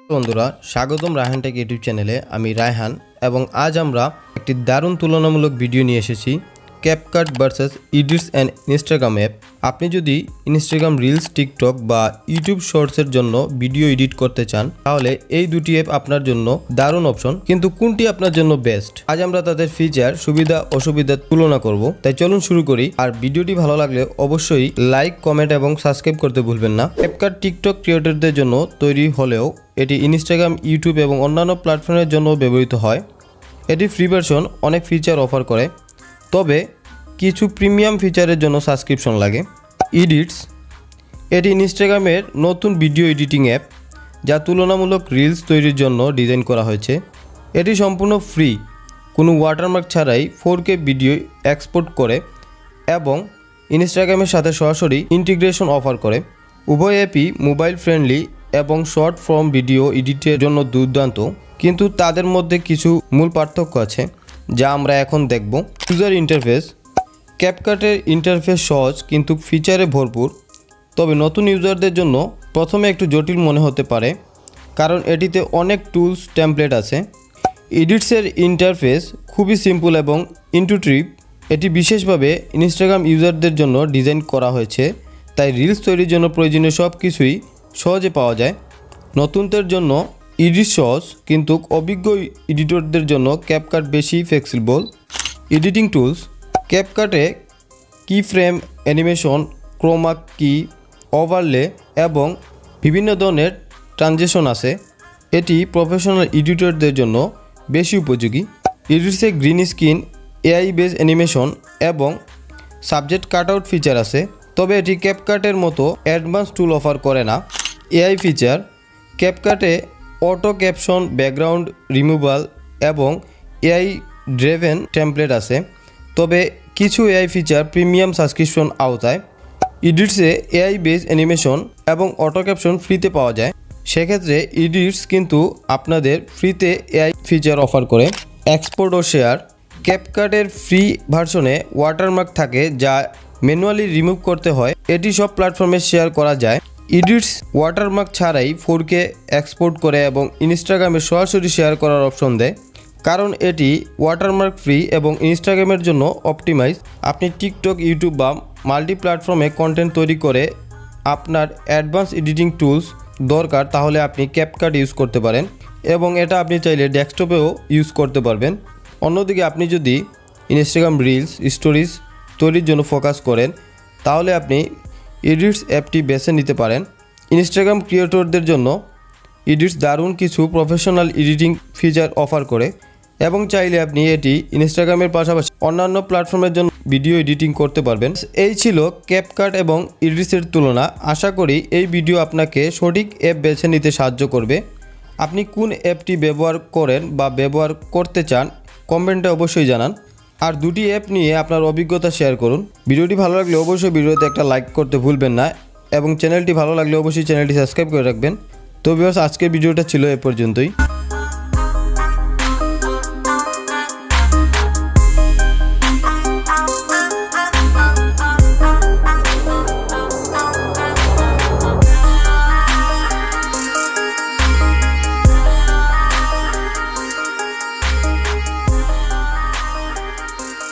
বন্ধুরা, স্বাগতম Raihan take YouTube চ্যানেলে। আমি রায়হান এবং আজ আমরা একটি দারুণ তুলনামূলক ভিডিও নিয়ে এসেছি। CapCut versus Edits and Instagram app আপনি যদি ইনস্টাগ্রাম রিলস টিকটক বা ইউটিউব শর্টসের জন্য ভিডিও এডিট করতে চান, তাহলে এই দুটি অ্যাপ আপনার জন্য দারুণ অপশন কিন্তু কোনটি আপনার জন্য বেস্ট আজ আমরা তাদের ফিচার সুবিধা অসুবিধার তুলনা করব। তাই চলুন শুরু করি। আর ভিডিওটি ভালো লাগলে অবশ্যই লাইক কমেন্ট এবং সাবস্ক্রাইব করতে ভুলবেন না। ক্যাপকাট টিকটক ক্রিয়েটরদের জন্য তৈরি হলেও এটি ইনস্টাগ্রাম ইউটিউব এবং অন্যান্য প্ল্যাটফর্মের জন্য ব্যবহৃত হয়। এটি ফ্রি ভার্সন অনেক ফিচার অফার করে। তবে কিছু প্রিমিয়াম ফিচারের জন্য সাবস্ক্রিপশন লাগে। ইডিটস এটি ইনস্টাগ্রামের নতুন ভিডিও এডিটিং অ্যাপ, যা তুলনামূলক রিলস তৈরির জন্য ডিজাইন করা হয়েছে। এটি সম্পূর্ণ ফ্রি কোনো ওয়াটারমার্ক ছাড়াই ফোর কে ভিডিও এক্সপোর্ট করে এবং ইনস্টাগ্রামের সাথে সরাসরি ইন্টিগ্রেশন অফার করে। উভয় অ্যাপই মোবাইল ফ্রেন্ডলি এবং শর্ট ফর্ম ভিডিও এডিটের জন্য দুর্দান্ত, কিন্তু তাদের মধ্যে কিছু মূল পার্থক্য আছে। যা আমরা এখন দেখব। ইউজার ইন্টারফেস ক্যাপকাটের ইন্টারফেস সহজ, কিন্তু ফিচারে ভরপুর। তবে নতুন ইউজারদের জন্য প্রথমে একটু জটিল মনে হতে পারে, কারণ এটিতে অনেক টুলস টেমপ্লেট আছে। এডিটসের ইন্টারফেস খুবই সিম্পল এবং ইন্টুটিভ এটি বিশেষভাবে ইনস্টাগ্রাম ইউজারদের জন্য ডিজাইন করা হয়েছে, তাই রিলস তৈরির জন্য প্রয়োজনীয় সব কিছুই সহজে পাওয়া যায়। নতুনদের জন্য ইডিট সহজ, কিন্তু অভিজ্ঞ এডিটরদের জন্য ক্যাপকাট বেশি flexible editing tools ক্যাপকাটে key frame animation chroma key overlay এবং বিভিন্ন ধরনের ট্রানজেকশন আছে। এটি প্রফেশনাল এডিটরদের জন্য বেশি উপযোগী। ইডিটসে green screen AI based animation এবং সাবজেক্ট কাট আউট ফিচার আছে। তবে এটি ক্যাপকাটের মতো অ্যাডভান্স টুল অফার করে না। এআই ফিচার ক্যাপকাটে অটো ক্যাপশন, ব্যাকগ্রাউন্ড রিমুভাল এবং এআই ড্রেভেন টেমপ্লেট আছে। তবে কিছু এআই ফিচার প্রিমিয়াম সাবস্ক্রিপশন আওতায়। ইডিটসে এআই বেস অ্যানিমেশন এবং অটো ক্যাপশন ফ্রিতে পাওয়া যায়। সেক্ষেত্রে ইডিটস কিন্তু আপনাদের ফ্রিতে এআই ফিচার অফার করে। এক্সপোর্ট ও শেয়ার। ক্যাপকাটের ফ্রি ভার্সনে ওয়াটারমার্ক থাকে যা ম্যানুয়ালি রিমুভ করতে হয়। এটি সব প্ল্যাটফর্মে শেয়ার করা যায়। ইডিটস ওয়াটারমার্ক ছাড়াই ফোরকে এক্সপোর্ট করে এবং ইনস্টাগ্রামে সরাসরি শেয়ার করার অপশন দেয়। কারণ এটি ওয়াটারমার্ক ফ্রি এবং ইনস্টাগ্রামের জন্য অপটিমাইজ। আপনি টিকটক, ইউটিউব বা মাল্টি প্ল্যাটফর্মে কন্টেন্ট তৈরি করে আপনার অ্যাডভান্স এডিটিং টুলস দরকার, তাহলে আপনি ক্যাপকাট ইউজ করতে পারেন এবং এটা আপনি চাইলে ডেস্কটপেও ইউজ করতে পারবেন। অন্যদিকে আপনি যদি ইনস্টাগ্রাম রিলস, স্টোরিজ তৈরির জন্য ফোকাস করেন, তাহলে আপনি এডিটস অ্যাপটি বেছে নিতে পারেন। ইনস্টাগ্রাম ক্রিয়েটরদের জন্য ইডিটস দারুণ কিছু প্রফেশনাল এডিটিং ফিচার অফার করে এবং চাইলে আপনি এটি ইনস্টাগ্রামের পাশাপাশি অন্যান্য প্ল্যাটফর্মের জন্য ভিডিও এডিটিং করতে পারবেন। এই ছিল ক্যাপকাট এবং ইডিটসের তুলনা। আশা করি এই ভিডিও আপনাকে সঠিক অ্যাপ বেছে নিতে সাহায্য করবে। আপনি কোন অ্যাপটি ব্যবহার করেন বা ব্যবহার করতে চান কমেন্টে অবশ্যই জানান। আর দুটি অ্যাপ নিয়ে আপনার অভিজ্ঞতা শেয়ার করুন। ভিডিওটি ভালো লাগলে অবশ্যই ভিডিওতে একটা লাইক করতে ভুলবেন না এবং চ্যানেলটি ভালো লাগলে অবশ্যই চ্যানেলটি সাবস্ক্রাইব করে রাখবেন। তো বিকজ আজকের ভিডিওটা ছিল এ পর্যন্তই।